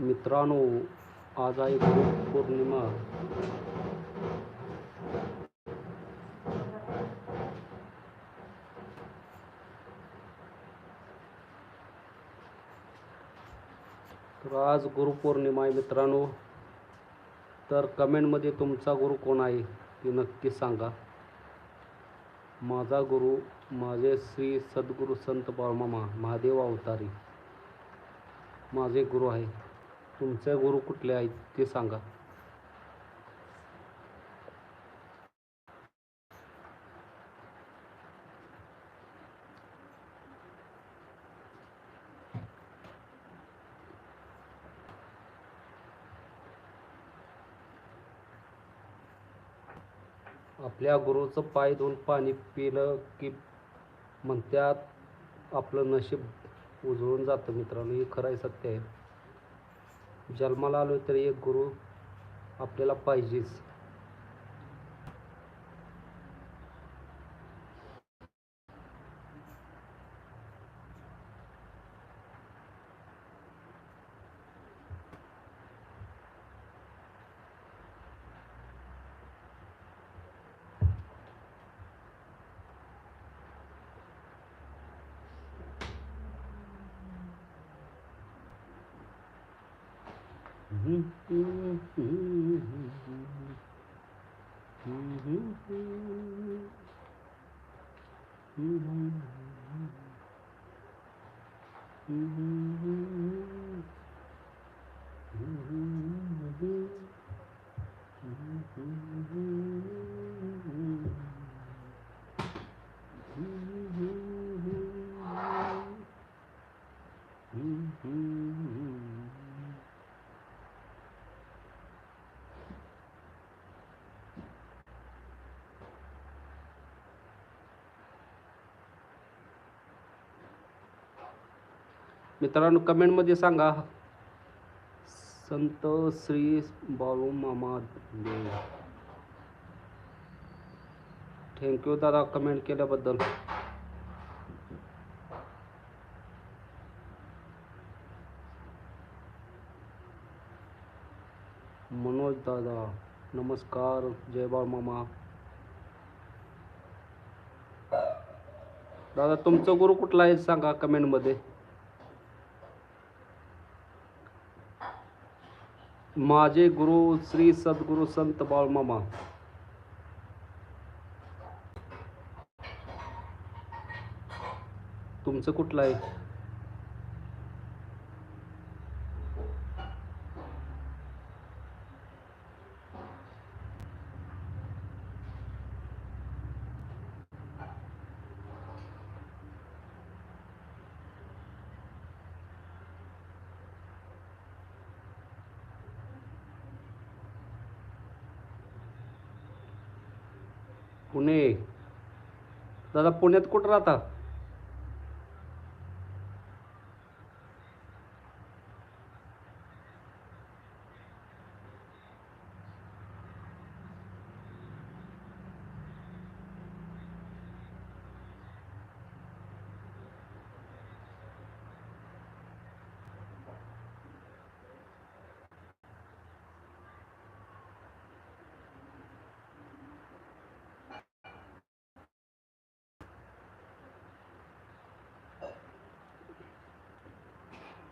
मित्रांनो आज आहे गुरुपौर्णिमा तर आज गुरुपौर्णिमा आहे मित्रांनो. तर कमेंटमध्ये तुमचा गुरु कोण आहे ते नक्की सांगा. माझा गुरु माझे श्री सद्गुरू संत बाळमामा महादेव अवतारी. माझे गुरु आहे. तुमचे गुरु कुठले आहेत ते सांगा. आपल्या गुरुचं पाय धुवून पाणी पिलं की म्हणत्यात आपलं नशीब उजळून जातं मित्रांनो. हे खरं आहे सत्य आहे. जन्माला आलो तरी एक गुरु आपल्याला पाहिजेच. Mm-hmm. मित्रांनो कमेंटमध्ये सांगा. संत श्री बाळू मामा देव थँक्यू दादा कमेंट केल्याबद्दल. मनोज दादा नमस्कार जय बाळ मामा. दादा तुमचं गुरु कुठला आहे? सांगा कमेंटमध्ये. माझे गुरु श्री सद्गुरु संत बाळमामा तुमचं कुठलं आहे? पुणे. दादा पुण्यात कुठं राहता?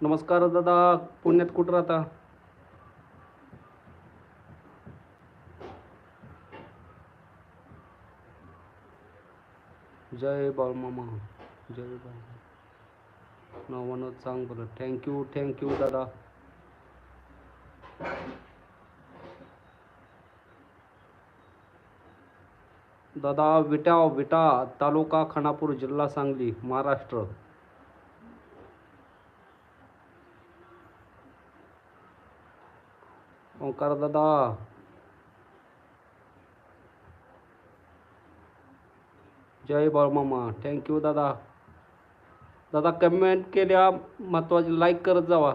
नमस्कार दादा पुण्यात कुठं राहता? जय बाळमामा जय बाळ नावानं सांग बरं थँक्यू थँक्यू दादा. दादा विटा विटा तालुका खानापूर जिल्हा सांगली महाराष्ट्र. ओंकार दादा. जय बाळमामा थँक्यू दादा. दादा कमेंट केल्या महत्त्वाचे लाईक करत जावा.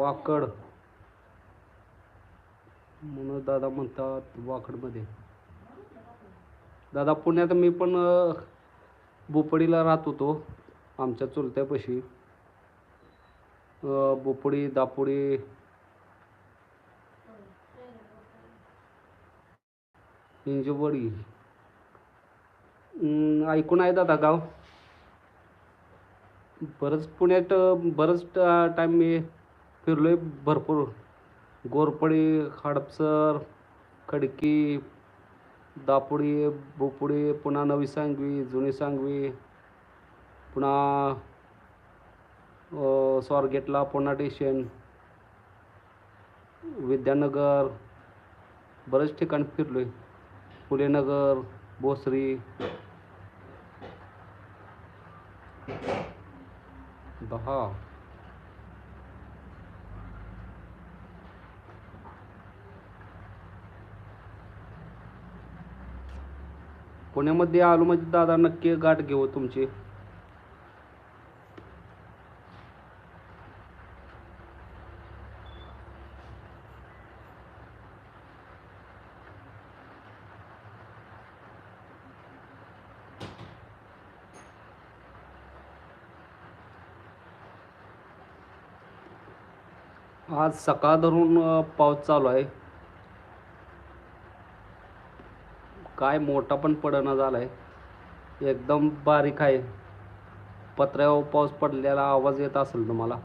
वाकड. दादा म्हणतात वाकडमध्ये दादा पुण्यात मी पण बोपडीला राहत होतो आमच्या चुलत्यापाशी. बोपडी दापोडी. इंजवडी ऐकून आहे दादा गाव? बरंच पुण्यात बरंच टाईम मी फिरलो आहे भरपूर. गोरपडी हडपसर खडकी दापुडी बोपोडी पुन्हा नवी सांगवी जुनी सांगवी पुन्हा स्वारगेटला पुन्हा स्टेशन विद्यानगर बरेच ठिकाणी फिरलो आहे फुलेनगर भोसरी दहा. पुण्यामध्ये आलो म्हणजे दादा नक्की गाठ घेऊ तुमची. आज सकाळ धरून पाऊस चालू आहे. काय मोठा पण पडना झालाय. एकदम बारीक आहे. पत्र्यावर पाऊस पडलेला आवाज येत असेल तुम्हाला?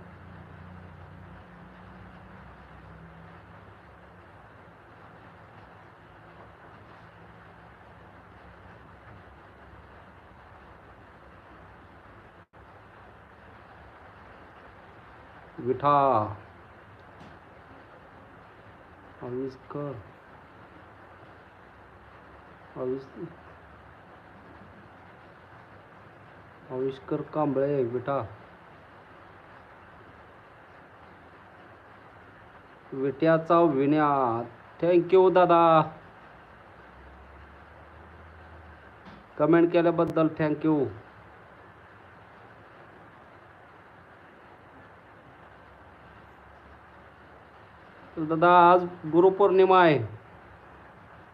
विठा. कर. आविष आविष्कर कांबळे विटा. विट्याचा विण्या थँक्यू दादा. कमेंट केल्याबद्दल थँक्यू दादा आज गुरुपौर्णिमा आहे.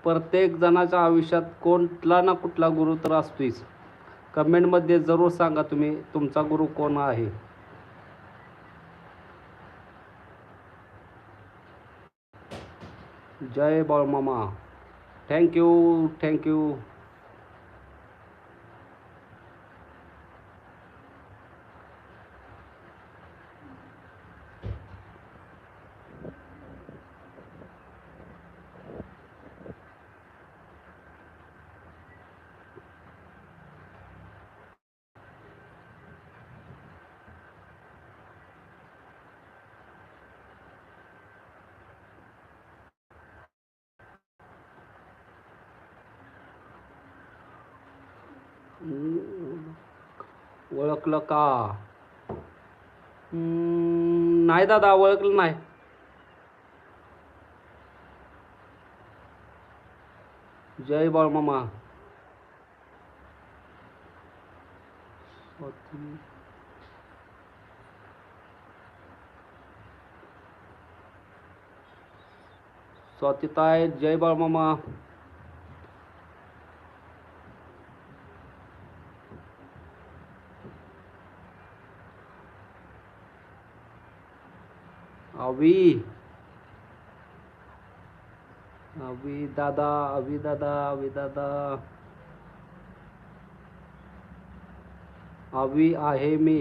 प्रत्येक जणाच्या आयुष्यात कोणला ना कुठला गुरु तर असतोच. कमेंटमध्ये जरूर सांगा तुम्ही तुमचा गुरु कोण आहे? जय बाळमामा. थँक्यू थँक्यू ओळखलं का? हम्म, नाही दादा ओळखलं नाही. जय बाळमामा स्वाती स्वातीताय जय बाळमामा अवी अवी दादा अवी दादा अवी दादा अवी आहे मी.